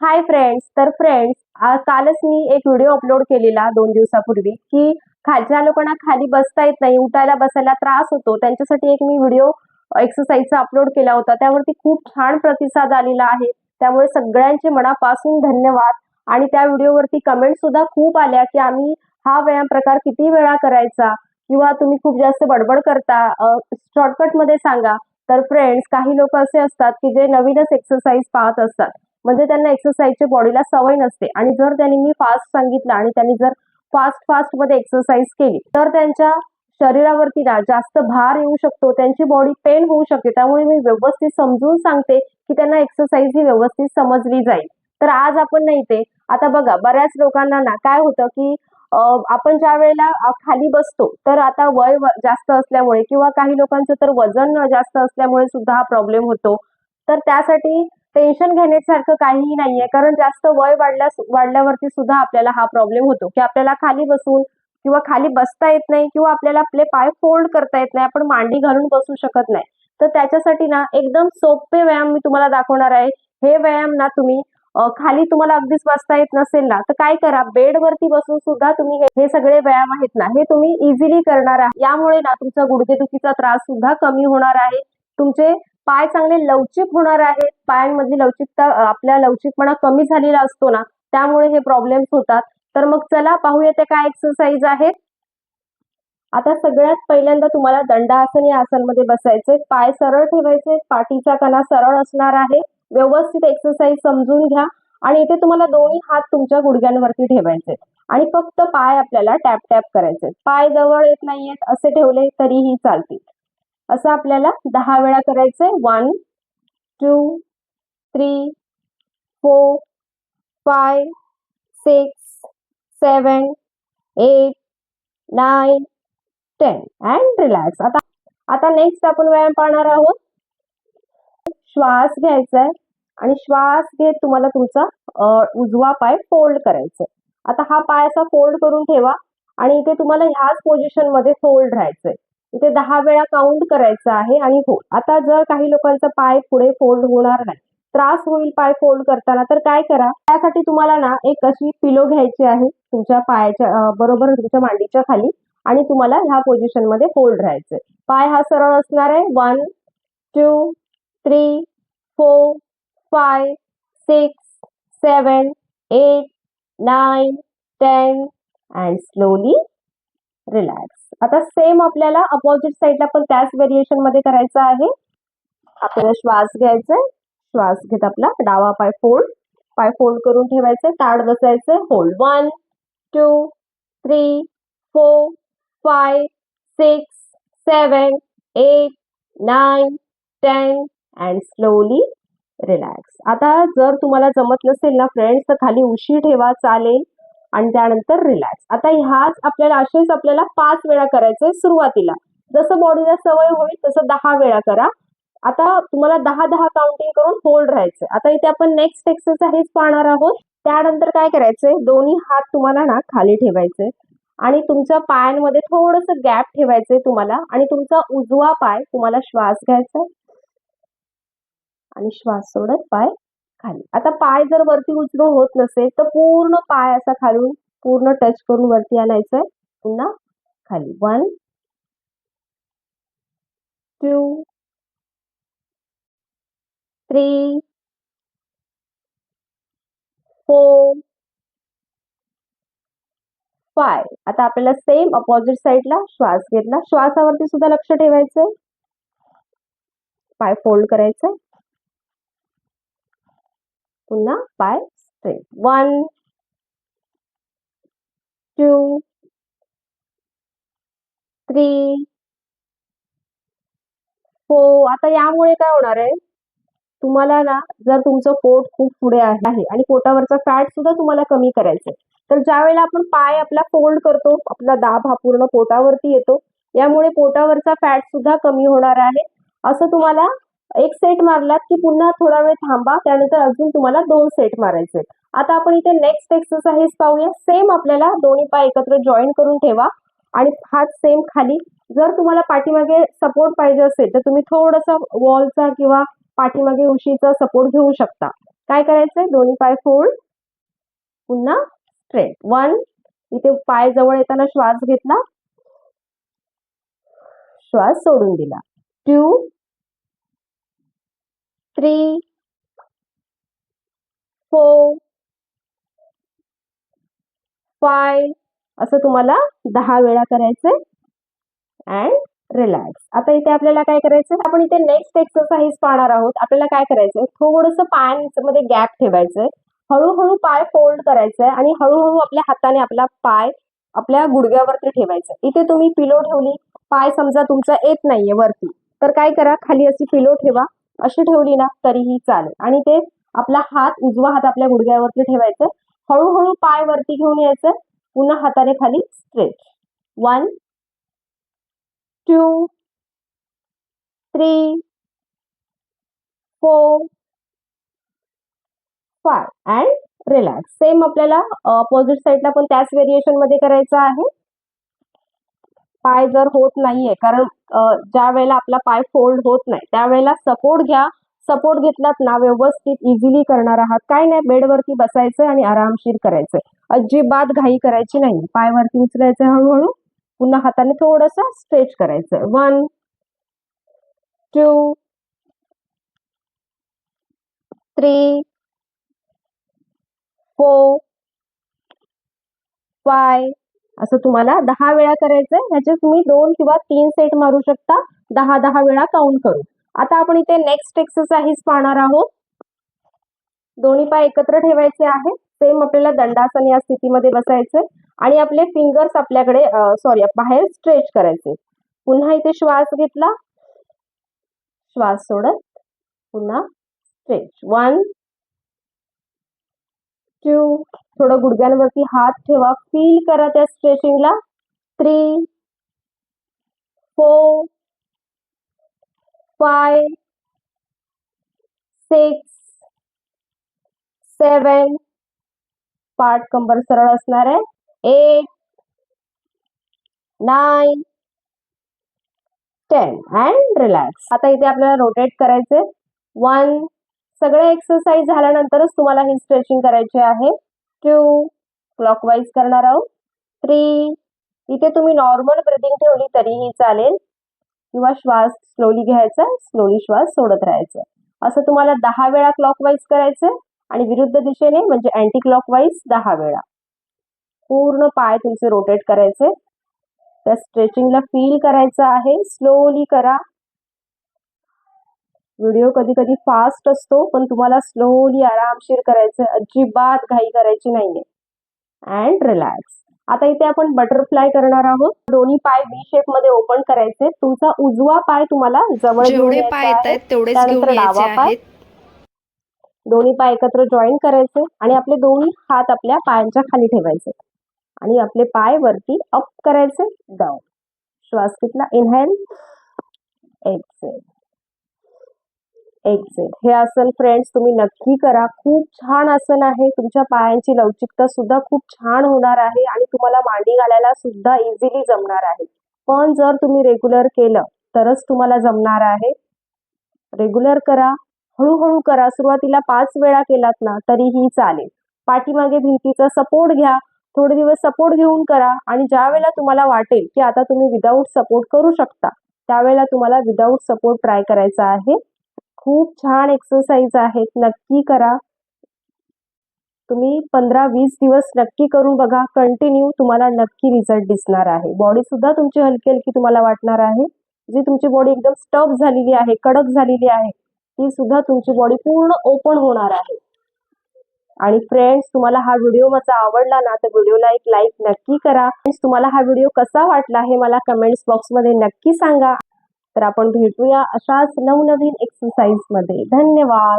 Hi friends तर friends कालच मी एक व्हिडिओ अपलोड केलेला दोन दिवसापूर्वी की खालच्या लोकांना खाली बसता येत नाही उठायला बसायला त्रास होतो. त्यांच्यासाठी एक मी व्हिडिओ एक्सरसाइजचा अपलोड केला होता. त्यावरती खूप छान प्रतिसाद आलेला आहे. त्यामुळे सगळ्यांचे मनापासून धन्यवाद. आणि त्या व्हिडिओवरती कमेंट सुद्धा खूप आल्या की आम्ही हा व्यायाम प्रकार किती वेळा करायचा? किंवा तुम्ही खूप जास्त बडबड करता? शॉर्टकटमध्ये सांगा. तर फ्रेंड्स काही लोक असे असतात की जे नवीनच एक्सरसाइज पाहत असतात. म्हणजे त्यांना एक्सरसाइजची बॉडीला सवय नसते. आणि जर त्यांनी मी फास्ट सांगितलं आणि त्यांनी जर फास्ट फास्टमध्ये एक्सरसाइज केली तर त्यांच्या शरीरावरती ना जास्त भार येऊ शकतो. त्यांची बॉडी पेन होऊ शकते. त्यामुळे मी व्यवस्थित समजून सांगते की त्यांना एक्सरसाइज ही व्यवस्थित समजली जाईल. तर आज आपण नाही ते आता बघा बऱ्याच लोकांना ना काय होतं की आपण ज्या वेळेला खाली बसतो तर आता वय व- जास्त असल्यामुळे किंवा काही लोकांचं तर वजन जास्त असल्यामुळे सुद्धा हा प्रॉब्लेम होतो. तर त्यासाठी टेन्शन घेण्यासारखं काहीही नाहीये. कारण जास्त वय वाढल्यास वाढल्यावरती सुद्धा आपल्याला हा प्रॉब्लेम होतो. की आपल्याला खाली बसून किंवा खाली बसता येत नाही किंवा आपल्याला आपले पाय फोल्ड करता येत नाही. आपण मांडी घालून बसू शकत नाही. तर त्याच्यासाठी ना एकदम सोपे व्यायाम मी तुम्हाला दाखवणार आहे. हे व्यायाम ना तुम्ही खाली तुम्हाला अगदीच बसता येत नसेल ना तर काय करा? बेडवरती बसून सुद्धा तुम्ही हे हे सगळे व्यायाम आहेत ना हे तुम्ही इझिली करणार आहात. यामुळे ना तुमचा गुडघेदुखीचा त्रास सुद्धा कमी होणार आहे. तुमचे पाय चांगले लवचिक होणार आहेत. पायांमधली लवचिकता आपल्या लवचिकपणा कमी झालेला असतो ना त्यामुळे हे प्रॉब्लेम्स होतात. तर मग चला पाहूया ते काय एक्सरसाइज आहेत आता सगळ्यात पहिल्यांदा तुम्हाला दंडासन या आसनमध्ये बसायचे पाय सरळ ठेवायचे. पाठीचा कणा सरळ असणार आहे. व्यवस्थित एक्सरसाइज समजून घ्या. आणि इथे तुम्हाला दोन्ही हात तुमच्या गुडघ्यांवरती ठेवायचे आणि फक्त पाय आपल्याला टॅप टॅप करायचे पाय जवळ येत नाहीयेत. असे ठेवले तरीही चालतील. असं आपल्याला दहा वेळा करायचंय. One two three four five six seven eight nine ten and relax आता आता नेक्स्ट आपण व्यायाम पाहणार आहोत. श्वास घ्यायचा आहे आणि श्वास घेत तुम्हाला तुमचा उजवा पाय फोल्ड करायचा आहे आता हा पाय असा फोल्ड करून ठेवा. आणि इथे तुम्हाला ह्याच पोझिशनमध्ये फोल्ड राहायचंय. इथे दहा वेळा काउंट करायचं आहे आणि हो आता जर काही लोकांचा पाय पुढे फोल्ड होणार नाही त्रास होईल पाय फोल्ड करताना तर काय करा? त्यासाठी तुम्हाला ना एक अशी पिलो घ्यायची आहे तुमच्या पायाच्या बरोबर तुमच्या मांडीच्या खाली आणि तुम्हाला ह्या पोझिशनमध्ये फोल्ड राहायचंय. पाय हा सरळ असणार आहे. One two three four five six seven eight nine ten and slowly relax आता सेम आपल्याला अपोजिट साईडला पण त्याच व्हेरिएशनमध्ये करायचं आहे. आपल्याला श्वास घ्यायचा आहे श्वास घेत आपला डावा पाय फोल्ड पाय फोल्ड करून ठेवायचे ताड बसायचे hold one two three four five six seven eight nine ten and slowly relax आता जर तुम्हाला जमत नसेल ना फ्रेंड्स तर खाली उशी ठेवा चालेल. आणि त्यानंतर रिलॅक्स आता ह्याच आपल्याला असेच आपल्याला पाच वेळा करायचंय सुरुवातीला. जसं बॉडीला सवय होईल तसं दहा वेळा करा. आता तुम्हाला दहा दहा काउंटिंग करून होल्ड राहायचंय. आता इथे आपण नेक्स्ट एक्सरसाइज पाहणार आहोत. त्यानंतर काय करायचंय? दोन्ही हात तुम्हाला ना खाली ठेवायचे आणि तुमच्या पायांमध्ये थोडस गॅप ठेवायचंय तुम्हाला. आणि तुमचा उजवा पाय तुम्हाला श्वास घ्यायचा आणि श्वास सोडत पाय खाली. आता पाय जर वरती उचलून होत नसेल तर पूर्ण पाय असा खालून पूर्ण टच करून वरती आणायचंय. पुन्हा खाली. One two three four five आता आपल्याला सेम अपोजिट साईडला श्वास घेतला. श्वासावरती सुद्धा लक्ष ठेवायचंय. पाय फोल्ड करायचंय. पुन्हा पाय straight one two three four आता यामुळे काय होणार आहे? तुम्हाला ना जर तुमचं पोट खूप पुढे आहे आणि पोटावरचा फॅट सुद्धा तुम्हाला कमी करायचंय तर ज्या वेळेला आपण पाय आपला फोल्ड करतो आपला दाब हा पूर्ण पोटावरती येतो यामुळे पोटावरचा फॅट सुद्धा कमी होणार आहे असं तुम्हाला एक सेट मारलात की पुन्हा थोडा वेळ थांबा त्यानंतर अजून तुम्हाला दोन सेट मारायचे आता आपण इथे नेक्स्ट एक्सरसाइज पाहूया. सेम आपल्याला दोन्ही पाय एकत्र जॉईन करून ठेवा. आणि हात सेम खाली. जर तुम्हाला पाठीमागे सपोर्ट पाहिजे असेल तर तुम्ही थोडंसं वॉलचा किंवा पाठीमागे उशीचा सपोर्ट घेऊ शकता. काय करायचंय? दोन्ही पाय फोल्ड पुन्हा स्ट्रेट वन इथे पाय जवळ येताना श्वास घेतला. श्वास सोडून दिला. टू थ्री फोर फाय असं तुम्हाला दहा वेळा करायचंय. अँड रिलॅक्स आता इथे आपल्याला काय करायचं आपण इथे नेक्स्ट एक्सरसाइज पाहणार आहोत. आपल्याला काय करायचंय? थोडंसं पायांमध्ये गॅप ठेवायचंय. हळूहळू पाय फोल्ड करायचंय आणि हळूहळू आपल्या हाताने आपला पाय आपल्या गुडघ्यावरती ठेवायचा इथे तुम्ही पिलो ठेवली. पाय समजा तुमचा येत नाहीये वरती. तर काय करा? खाली अशी पिलो ठेवा. अशी ठेवली ना तरीही चालेल. आणि ते आपला हात उजवा हात आपल्या गुडघ्यावरती ठेवायचं. हळूहळू पाय वरती घेऊन यायचं. पुन्हा हाताने खाली stretch one two three four five and relax same आपल्याला अपोजिट साईडला पण त्याच व्हेरिएशनमध्ये करायचं आहे. पाय जर होत नाहीये कारण ज्या वेळेला आपला पाय फोल्ड होत नाही त्यावेळेला सपोर्ट घ्या. सपोर्ट घेतलात ना व्यवस्थित इझिली करणार आहात. काय नाही बेडवरती बसायचं आणि आरामशीर करायचंय. अजिबात घाई करायची नाही. पायवरती उचलायचं हळूहळू. पुन्हा हाताने थोडस स्ट्रेच करायचं one two three four five असं तुम्हाला दहा वेळा करायचंय. ह्याचे तुम्ही दोन किंवा तीन सेट मारू शकता. दहा दहा वेळा काउंट करून. आता आपण इथे नेक्स्ट एक्सरसाइज पाहणार आहोत. दोन्ही पाय एकत्र ठेवायचे आहे सेम आपल्याला दंडासन या स्थितीमध्ये बसायचे आणि आपले फिंगर्स आपल्याकडे सॉरी बाहेर स्ट्रेच करायचे. पुन्हा इथे श्वास घेतला. श्वास सोडत. पुन्हा स्ट्रेच वन टू थोडं गुडघ्यांवरती हात ठेवा. फील करा त्या स्ट्रेचिंगला three four five six seven पाठ कंबर सरळ असणार आहे. Eight nine ten and relax आता इथे आपल्याला रोटेट करायचे वन सगळे एक्सरसाइज झाल्यानंतरच तुम्हाला ही स्ट्रेचिंग करायची आहे. टू क्लॉकवाईज करणार आहोत. थ्री इथे तुम्ही नॉर्मल ब्रिदिंग ठेवली तरीही चालेल. किंवा श्वास स्लोली घ्यायचा स्लोली श्वास सोडत राहायचा. असं तुम्हाला दहा वेळा क्लॉकवाईज करायचं आणि विरुद्ध दिशेने म्हणजे अँटी क्लॉकवाईज दहा वेळा. पूर्ण पाय तुमचे रोटेट करायचे. त्या स्ट्रेचिंगला फील करायचं आहे. स्लोली करा. व्हिडिओ कधी कधी फास्ट असतो पण तुम्हाला स्लोली आरामशीर करायचं अजिबात घाई करायची नाहीये. अँड रिलॅक्स आता इथे आपण बटरफ्लाय करणार आहोत. दोन्ही पाय बी शेपमध्ये ओपन करायचे. तुमचा उजवा पाय तुम्हाला जवळ जेवढे पाय येत आहे. आहेत तेवढेच त्यानंतर घेऊन यायचे डावा पाय दोन्ही पाय एकत्र जॉईन करायचे आणि आपले दोन्ही हात आपल्या पायांच्या खाली ठेवायचे. आणि आपले पाय वरती अप करायचे. डाऊन श्वास घेतला इनहेल एक्सेल एक्झेट हे आसन फ्रेंड्स तुम्ही नक्की करा. खूप छान आसन आहे. तुमच्या पायांची लवचिकता सुद्धा खूप छान होणार आहे आणि तुम्हाला मांडी घालायला सुद्धा इझिली जमणार आहे. पण जर तुम्ही रेग्युलर केलं तरच तुम्हाला जमणार आहे. रेग्युलर करा. हळूहळू करा. सुरुवातीला पाच वेळा केलात ना तरीही चालेल. पाठीमागे भिंतीचा सपोर्ट घ्या. थोडे दिवस सपोर्ट घेऊन करा आणि ज्या वेळेला तुम्हाला वाटेल की आता तुम्ही विदाऊट सपोर्ट करू शकता त्यावेळेला तुम्हाला विदाऊट सपोर्ट ट्राय करायचा आहे. खूप छान एक्सरसाइज आहेत. नक्की करा. तुम्ही पंधरा वीस दिवस नक्की करून बघा. कंटिन्यू तुम्हाला नक्की रिझल्ट दिसणार आहे. बॉडी सुद्धा तुमची हलकी हलकी तुम्हाला वाटणार आहे. जी तुमची बॉडी एकदम स्टफ झालेली आहे कडक झालेली आहे ती सुद्धा तुमची बॉडी पूर्ण ओपन होणार आहे. आणि फ्रेंड्स तुम्हाला हा व्हिडिओ माझा आवडला ना तर व्हिडिओला एक लाईक नक्की करा. Friends, तुम्हाला हा व्हिडिओ कसा वाटला हे मला कमेंट्स बॉक्समध्ये नक्की सांगा. तर आपण भेटूया अशाच नवनवीन एक्सरसाइजमध्ये. धन्यवाद.